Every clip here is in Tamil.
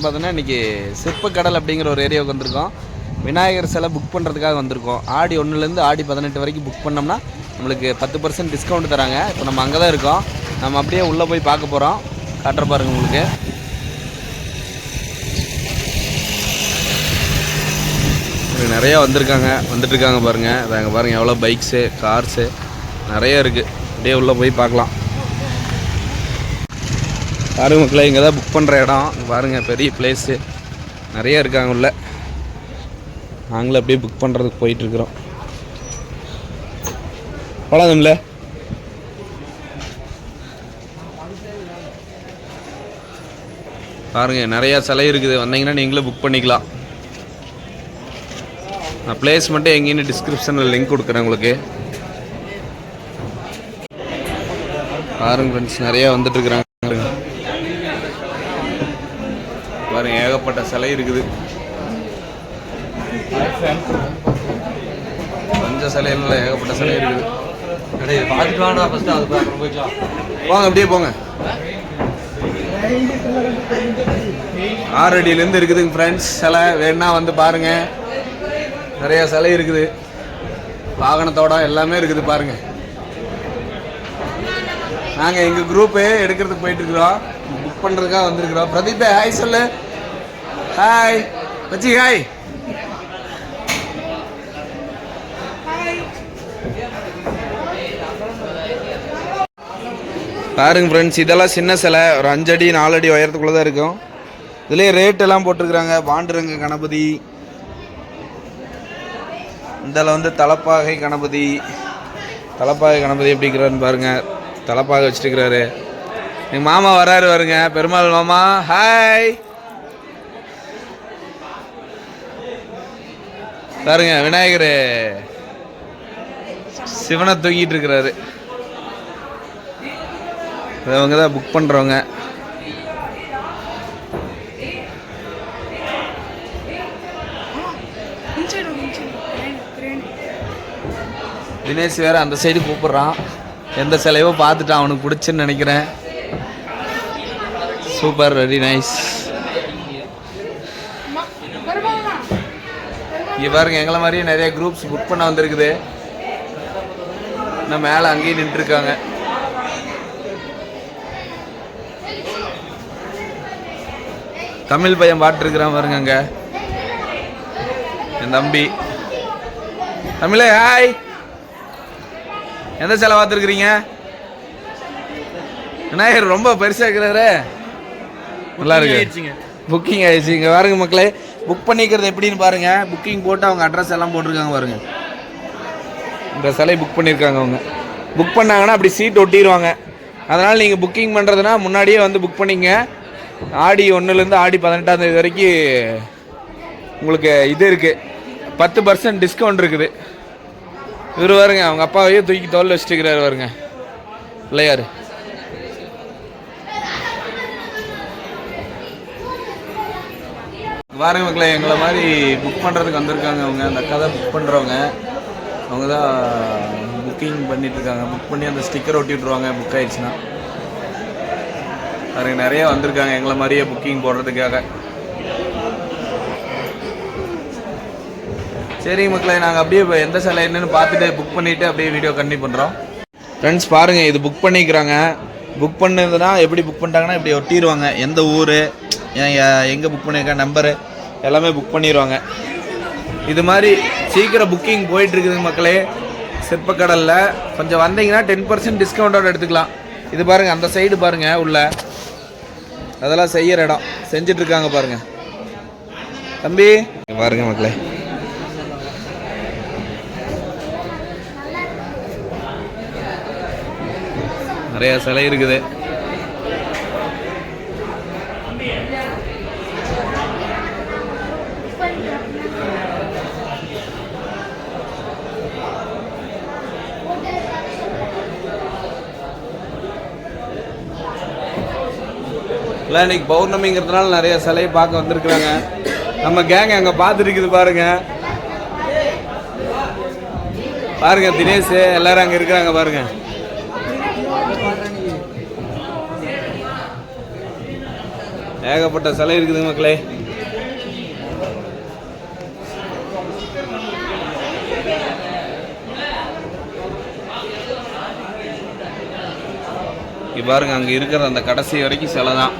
பார்த்தோன்னா இன்றைக்கி சிற்பக்கடல் அப்படிங்கிற ஒரு ஏரியாவுக்கு வந்திருக்கோம். விநாயகர் சிலை புக் பண்ணுறதுக்காக வந்திருக்கோம். ஆடி ஒன்றுலேருந்து ஆடி பதினெட்டு வரைக்கும் புக் பண்ணோம்னா நம்மளுக்கு பத்து பர்சன்ட் டிஸ்கவுண்ட் தராங்க. இப்போ நம்ம அங்கே தான் இருக்கோம். நம்ம அப்படியே உள்ளே போய் பார்க்க போகிறோம் காட்டுற பாருங்க உங்களுக்கு. நிறையா வந்திருக்காங்க. வந்துட்டுருக்காங்க பாருங்கள் அங்கே பாருங்கள் எவ்வளோ பைக்ஸு கார்ஸு நிறைய இருக்குது அப்படியே உள்ளே போய் பார்க்கலாம். பாருங்க மக்களே இங்கே தான் புக் பண்ணுற இடம். பாருங்கள் பாருங்க பெரிய பிளேஸு நிறைய இருக்காங்க உள்ள. நாங்களும் அப்படியே புக் பண்ணுறதுக்கு போயிட்டுருக்குறோம் போலாதும்ல பாருங்க நிறையா சிலை இருக்குது. வந்தீங்கன்னா நீங்களும் புக் பண்ணிக்கலாம். நான் பிளேஸ் மட்டும் எங்கேன்னு டிஸ்கிரிப்ஷனில் லிங்க் கொடுக்குறேன் உங்களுக்கு. பாருங்க ஃப்ரெண்ட்ஸ் நிறையா வந்துட்டு இருக்கிறாங்க பாருங்க பாருங்க ஏகப்பட்ட சிலை இருக்குது. பஞ்ச சிலையில ஏகப்பட்ட சிலை இருக்குது. ஃபஸ்ட்டு அது போய்க்கலாம். போங்க அப்படியே போங்க. ஆறு அடியிலேருந்து இருக்குதுங்க ஃப்ரெண்ட்ஸ் சிலை வேணா வந்து பாருங்க. நிறைய சிலை இருக்குது. வாகனத்தோட எல்லாமே இருக்குது பாருங்க. நாங்கள் எங்கள் குரூப்பு எடுக்கிறதுக்கு போயிட்டு இருக்கிறோம். புக் பண்ணுறதுக்காக வந்திருக்கிறோம். பிரதீபே ஹாய் சொல்லு. ஹாய் வச்சி ஹாய் பாருங்க ஃப்ரெண்ட்ஸ் இதெல்லாம் சின்ன சிலை. ஒரு அஞ்சடி நாலடி உயரத்துக்குள்ளே தான் இருக்கும். இதுலேயே ரேட் எல்லாம் போட்டிருக்கிறாங்க. பாண்டுரங்க கணபதி. இதில் வந்து தலப்பாகை கணபதி. தலப்பாகை கணபதி எப்படி எப்படிங்கிறாருன்னு பாருங்கள் தலப்பாகை வச்சுட்டுருக்கிறாரு எங்கள் மாமா வராரு வருங்க பெருமாள் மாமா ஹாய் பாருங்க விநாயகர். சிவனை தூக்கிட்டு இருக்கிறாரு. அவங்க தான் புக் பண்ணுறவங்க தினேஷ் வேற அந்த சைடு கூப்பிடுறான். எந்த சிலையோ பார்த்துட்டான் அவனுக்கு பிடிச்சுன்னு நினைக்கிறேன். சூப்பர் வெரி நைஸ் இங்கே பாருங்க எங்களை மாதிரியே நிறைய குரூப்ஸ் புக் பண்ண வந்திருக்குது. இன்னும் மேலே அங்கேயே நின்றுருக்காங்க. தமிழ் பையன் பாட்டுருக்கிறான் பாருங்க அங்க. என் தம்பி. தமிழே ஹாய் எந்த சிலை பார்த்துருக்குறீங்க? விநாயகர் ரொம்ப பெருசாக இருக்கிறாரு. நல்லா இருக்கு. புக்கிங் ஆயிடுச்சு. இங்கே பாருங்க மக்களே. புக் பண்ணிக்கிறது எப்படின்னு பாருங்கள் புக்கிங் போட்டு அவங்க அட்ரஸ் எல்லாம் போட்டிருக்காங்க பாருங்கள் இந்த சிலை புக் பண்ணியிருக்காங்க அவங்க. புக் பண்ணாங்கன்னா அப்படி சீட் ஒட்டிடுவாங்க அதனால் நீங்கள் புக்கிங் பண்ணுறதுனா முன்னாடியே வந்து புக் பண்ணிங்க. ஆடி ஒன்றுலேருந்து ஆடி பதினெட்டாம் தேதி வரைக்கும் உங்களுக்கு இது இருக்குது பத்து பர்சன்ட் டிஸ்கவுண்ட் இருக்குது. இவர் வருங்க அவங்க அப்பாவையே தூக்கி தோல் வச்சுட்டுக்கிறாரு வருங்க பிள்ளையார் பாருங்க எங்களை மாதிரி புக் பண்ணுறதுக்கு வந்திருக்காங்க அவங்க. அந்த அக்கா தான் புக் பண்ணுறவங்க அவங்க தான் புக்கிங் பண்ணிட்டு இருக்காங்க புக் பண்ணி அந்த ஸ்டிக்கர் ஒட்டி விட்ருவாங்க புக் ஆயிடுச்சுன்னா. பாருங்க நிறைய வந்திருக்காங்க எங்களை மாதிரியே புக்கிங் போடுறதுக்காக. சரி மக்களே நாங்கள் அப்படியே இப்போ எந்த சிலை என்னன்னு பார்த்துட்டு புக் பண்ணிவிட்டு அப்படியே வீடியோ கண்டினியூ பண்ணுறோம் ஃப்ரெண்ட்ஸ் பாருங்கள் இது புக் பண்ணிக்கிறாங்க. புக் பண்ணதுன்னா எப்படி புக் பண்ணிட்டாங்கன்னா இப்படி ஒட்டிடுவாங்க எந்த ஊர்? எங்கே புக் பண்ணியிருக்க நம்பரு எல்லாமே புக் பண்ணிடுவாங்க இது மாதிரி சீக்கிரம் புக்கிங் போயிட்டுருக்குதுங்க மக்களே. சிற்பக்கடலில். கொஞ்சம் வந்தீங்கன்னா டென் பர்சன்ட் டிஸ்கவுண்டோட எடுத்துக்கலாம். இது பாருங்கள் அந்த சைடு பாருங்கள் உள்ள. அதெல்லாம் செய்கிற இடம். செஞ்சிட்ருக்காங்க பாருங்கள் தம்பி. பாருங்கள் மக்களே. நிறையா சிலை இருக்குது. இல்லை இன்னைக்கு பௌர்ணமிங்கிறதுனால நிறைய சிலையை பார்க்க வந்திருக்கிறாங்க. நம்ம கேங் அங்கே பார்த்துருக்குது பாருங்க. பாருங்க தினேஷ் எல்லாரும் அங்கே இருக்கிறாங்க பாருங்க. ஏகப்பட்ட சிலை இருக்குது மக்களே. பாருங்க அங்க இருக்கிற அந்த கடைசி வரைக்கும் சிலை தான்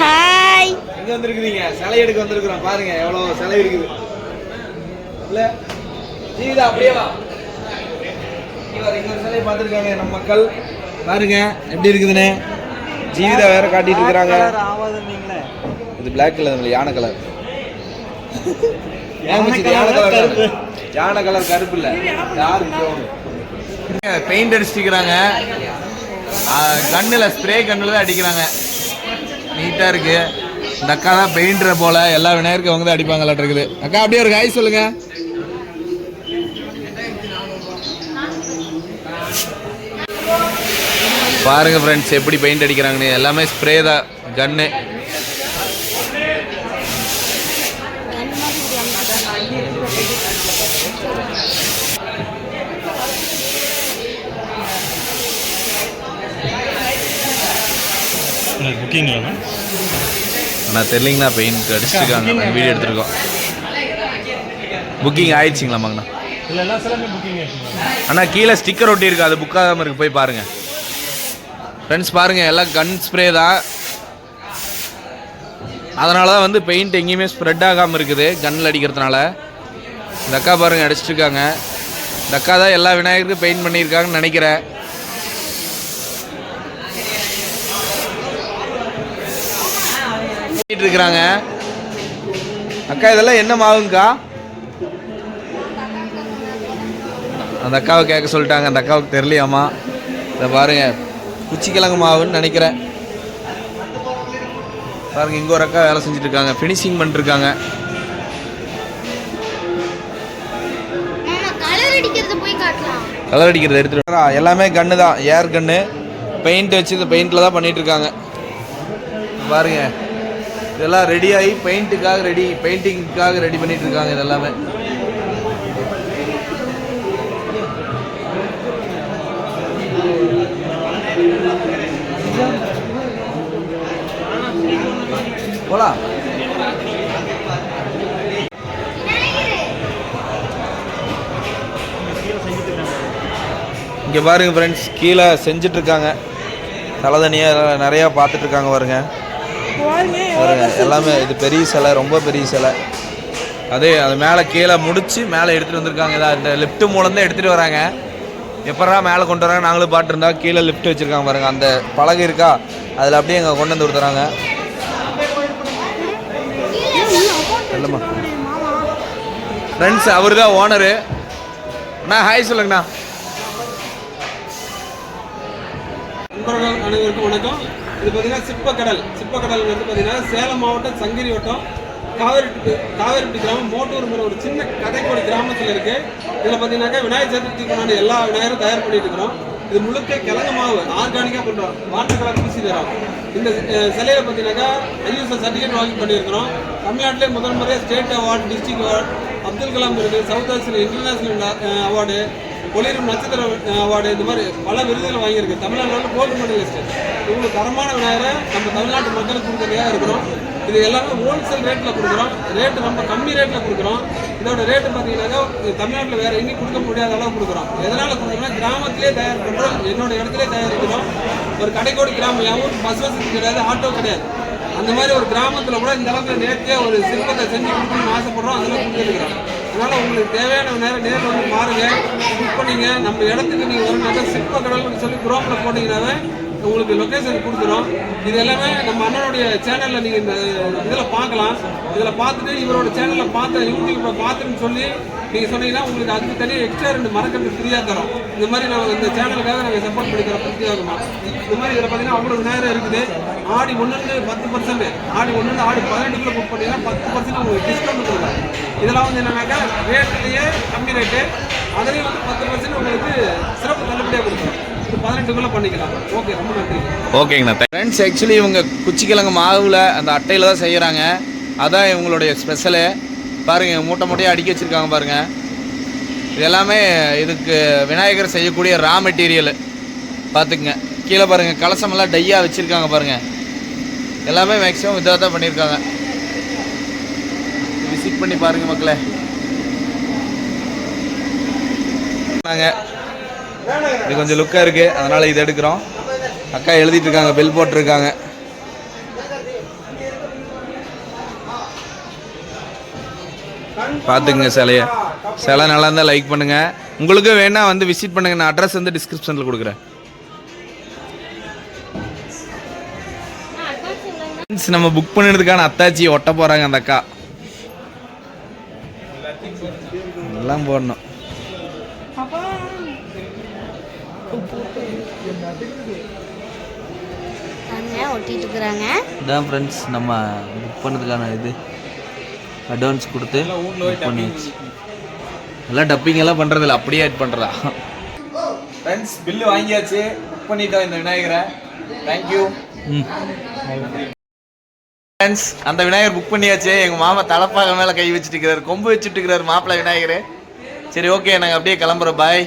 ஹாய் எங்க வந்திருக்கிறீங்க. சிலை எடுக்க வந்திருக்கிறோம். பாருங்க எவ்வளவு சிலை இருக்குது. இல்ல ஜீவிதா அப்படியே வா. இன்னொரு சிலையை பார்த்துருக்காங்க நம்ம மக்கள். பாருங்க எப்படி இருக்குதுன்னு. ஜீவிதா வேற காட்டிட்டு இருக்கிறாங்க. இது பிளாக் கலர் யானை கலர் யானை கலர் யானை கலர் கருப்பு இல்ல. பெயிண்ட் அடிச்சிருக்கிறாங்க கண்ணில் ஸ்ப்ரே கண்ணில் தான் அடிக்கிறாங்க. நீட்டாக இருக்கு. இந்த அக்கா தான் பெயிண்டரை போல எல்லா விநாயகருக்கும் அவங்க தான் அடிப்பாங்களாட்டு இருக்குது அக்கா அப்படியே ஒரு காய் சொல்லுங்க. பாருங்க ஃப்ரெண்ட்ஸ் எப்படி பெயிண்ட் அடிக்கிறாங்கன்னு. எல்லாமே ஸ்ப்ரே தான். கன்னு புக்கிங்களா ஆனால் தெரியலிங்கண்ணா பெயிண்ட் அடிச்சிருக்காங்க. வீடியோ எடுத்திருக்கோம். புக்கிங் ஆயிடுச்சிங்களா மங்கண்ணா இல்லை எல்லா சிலமே புக்கிங் ஆச்சுங்களா அண்ணா கீழே ஸ்டிக்கர் ஒட்டி இருக்கு. அது புக் ஆகாம இருக்கு. போய் பாருங்க. ஃப்ரெண்ட்ஸ் பாருங்க. எல்லாம் கன் ஸ்ப்ரே தான். அதனால தான் வந்து பெயிண்ட் எங்கேயுமே ஸ்ப்ரெட் ஆகாமல் இருக்குது. கன்னில் அடிக்கிறதுனால. இந்த அக்கா பாருங்க அடிச்சிட்டு இருக்காங்க. இந்த அக்கா தான் எல்லா விநாயகருக்கும் பெயிண்ட் பண்ணியிருக்காங்கன்னு நினைக்கிறேன். பண்ணிட்டு இருக்கிறாங்க. அக்கா இதெல்லாம் என்ன மாவுங்கக்கா அந்த அக்காவை கேட்க சொல்லிட்டாங்க. அந்த அக்காவுக்கு தெரியலையாமா இதை பாருங்க. குச்சிக்கிழங்கு மாவுன்னு நினைக்கிறேன். பாருங்க இங்க ஒரு அக்கா வேலை செஞ்சுட்டு இருக்காங்க ஃபினிஷிங் பண்ணிருக்காங்க கலர் அடிக்கிறத எடுத்துட்டு. எல்லாமே கன்று தான். ஏர் கன்று பெயிண்ட் வச்சு இந்த பெயிண்டில் தான் பண்ணிட்டு இருக்காங்க பாருங்க. இதெல்லாம் ரெடி ஆகி பெயிண்ட்டுக்காக ரெடி பெயிண்டிங்க்காக ரெடி பண்ணிட்டு இருக்காங்க இது எல்லாமே போலாம். இங்கே பாருங்க ஃப்ரெண்ட்ஸ் கீழே செஞ்சுட்டு இருக்காங்க தலைதனியாக நிறையா பார்த்துட்ருக்காங்க இருக்காங்க பாருங்கள் எல்லாமே இது பெரிய சிலை ரொம்ப பெரிய சிலை. அதே அது மேலே கீழே முடிச்சு மேலே எடுத்துகிட்டு வந்திருக்காங்க. இதாக இந்த லிஃப்ட் மூலம்தான் எடுத்துகிட்டு வராங்க. எப்படா மேலே கொண்டு வராங்க? நாங்களும் பாட்டுருந்தா கீழே லிஃப்ட் வச்சுருக்காங்க பாருங்கள் அந்த பழகு இருக்கா? அதில் அப்படியே அங்கே கொண்டு வந்து கொடுத்துறாங்க. இல்லைம்மா ஃப்ரெண்ட்ஸ் அவர் தான் ஓனரு அண்ணா ஹாய் சொல்லுங்கண்ணா. நண்பர்கள் அனைவருக்கும் வணக்கம். இது பார்த்தீங்கன்னா சிப்பக்கடல். வந்து பார்த்தீங்கன்னா சேலம் மாவட்டம் சங்கிரி வட்டம். காவேரிட்டு காவேரிட்டு கிராமம் மோட்டூருங்கிற ஒரு சின்ன கதைக்கோடி கிராமத்தில் இருக்கு. இதில் பார்த்தீங்கன்னாக்கா விநாயகர் சதுர்த்திக்கு எல்லா விநாயகரும் தயார் பண்ணிட்டு இருக்கிறோம். இது முழுக்க கிழங்கு மாவு ஆர்கானிக்காக பண்ணுறோம் வாட்டர் கலர் பூசி தரோம். இந்த சிலையை பார்த்தீங்கன்னாக்கா ஐஎஸ்எஸ் சர்டிஃபிகேட் வாங்கி பண்ணியிருக்கிறோம். தமிழ்நாட்டிலே முதல் முறையாக state award district award Abdul Kalam இருக்குது சவுத் ஆசியன் இன்டர்நேஷனல் அவார்டு பொலிரும் நட்சத்திர அவார்டு இந்த மாதிரி பல விருதுகள் வாங்கியிருக்கு. தமிழ்நாட்டில் கோல்டு மெடலிஸ்ட் இவ்வளோ தரமான விநாயகரை நம்ம தமிழ்நாட்டு மக்களுக்கு கொடுக்கறதுக்காக இருக்கிறோம். இது எல்லாமே ஹோல்சேல் ரேட்டில் கொடுக்குறோம். ரேட்டு ரொம்ப கம்மி ரேட்டில் கொடுக்குறோம். இதோட ரேட்டு பார்த்தீங்கன்னாக்கா தமிழ்நாட்டில் வேறு எங்கேயும் கொடுக்க முடியாத அளவு கொடுக்குறோம். எதனால் கொடுக்குறோம்னா கிராமத்திலே தயார் பண்ணுறோம் என்னோட இடத்துலே தயாரிக்கிறோம். ஒரு கடைக்கோடி கிராமம் யாவும் பஸ் வசதி கிடையாது ஆட்டோ கிடையாது. அந்த மாதிரி ஒரு கிராமத்தில் கூட இந்த அளவுக்கு நேர்த்தியாக ஒரு சிற்பத்தை செஞ்சு கொடுக்கணும்னு ஆசைப்படுறோம். அதெல்லாம் கொடுத்துருக்குறோம் அதனால் உங்களுக்கு தேவையான நேரம் நேரில் வந்து பாருங்க புக் பண்ணிங்க. நம்ம இடத்துக்கு நீங்கள் வரணும்னாக்கா சிற்ப கடல்னு சொல்லி குரோப்பில் போட்டிங்கனாவே உங்களுக்கு லொக்கேஷன் கொடுத்துரும். இது எல்லாமே நம்ம அண்ணனுடைய சேனலில் நீங்கள் இந்த இதில் பார்க்கலாம். இதில் பார்த்துட்டு இவரோட சேனலில் பார்த்த யூடியூப்பில் பார்த்துன்னு சொல்லி நீங்கள் சொன்னீங்கன்னா உங்களுக்கு அதுக்கு தனியாக எக்ஸ்ட்ரா ரெண்டு மரக்கன்று ஃப்ரீயாக தரோம். இந்த மாதிரி நாங்கள் இந்த சேனலுக்காக நாங்கள் சப்போர்ட் பண்ணிக்கிறோம். பிரத்யேகமாக இந்த மாதிரி இதில் பார்த்தீங்கன்னா அவ்வளோ நேரம் இருக்குது. ஆடி ஒன்றுலேருந்து பத்து பர்சன்ட் ஆடி ஒன்றுலேருந்து ஆடி பதினெட்டுக்குள்ள புக் பண்ணீங்கன்னா பத்து பர்சன்ட் உங்களுக்கு டிஸ்கவுண்ட் கொடுக்குறோம் இதெல்லாம் வந்து என்னன்னாக்கா ரேட்லேயே கம்மி ரேட்டு அதுலேயும் வந்து பத்து பர்சன்ட் உங்களுக்கு சிறப்பு தள்ளுபடியாக நன்றி. ஓகேங்கண்ணா ஃப்ரெண்ட்ஸ் ஆக்சுவலி இவங்க குச்சிக்கிழங்கு மாவில் அந்த அட்டையில் தான் செய்கிறாங்க அதான் இவங்களுடைய ஸ்பெஷலு பாருங்க மூட்டை மூட்டையாக அடுக்கி வச்சிருக்காங்க பாருங்க. இது எல்லாமே இதுக்கு விநாயகர் செய்யக்கூடிய ரா மெட்டீரியல் பார்த்துக்குங்க. கீழே பாருங்க கலசமெல்லாம் டையாக வச்சுருக்காங்க பாருங்க. எல்லாமே மேக்ஸிமம் இதாக தான் பண்ணியிருக்காங்க விசிட் பண்ணி பாருங்கள் மக்களே. நாங்கள் இது கொஞ்சம் லுக்காக இருக்குது அதனால் இது எடுக்கிறோம். அக்கா எழுதிட்டு இருக்காங்க பில் போட்டிருக்காங்க. பார்த்துக்குங்க சிலைய. சிலை நல்லா இருந்தால் லைக் பண்ணுங்கள் உங்களுக்கு வேணால் வந்து விசிட் பண்ணுங்கள் நான் அட்ரஸ் வந்து டிஸ்கிரிப்ஷனில் கொடுக்குறேன். Friends, நம்ம புக் பண்ணினதுக்கான அத்தாச்சியை ஒட்ட போகிறாங்க அந்த அக்கா. எல்லாம் போடணும். அங்க ஒட்டிட்டு இருக்கிறாங்க. இதான் ஃப்ரெண்ட்ஸ் நம்ம புக் பண்ணதுக்கான இது. அட்வான்ஸ் கொடுத்து book பண்ணியாச்சு எல்லாம் டப்பிங் எல்லாம் பண்ணுறதில்ல அப்படியே ஆட் பண்ணுறதா ஃப்ரெண்ட்ஸ் பில்லு வாங்கியாச்சு. புக் பண்ணிட்டோம் இந்த விநாயகரை. தேங்க்யூ ஃப்ரெண்ட்ஸ் அந்த விநாயகர் புக் பண்ணியாச்சு. எங்கள் மாமா தலைப்பாக மேலே கை வச்சுட்டு இருக்கிறார் கொம்பு வச்சுட்டு இருக்கிறாரு மாப்பிள்ளை விநாயகர். சரி ஓகே நாங்கள் அப்படியே கிளம்புறோம். பாய்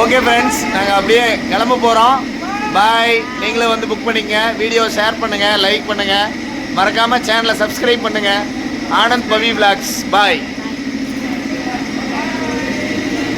ஓகே ஃப்ரெண்ட்ஸ் நாங்கள் அப்படியே கிளம்ப போகிறோம் பாய் நீங்களும் வந்து புக் பண்ணிக்கங்க. வீடியோ ஷேர் பண்ணுங்கள் லைக் பண்ணுங்கள் மறக்காமல் சேனலை சப்ஸ்கிரைப் பண்ணுங்கள் ஆனந்த் பவி vlogs. பாய்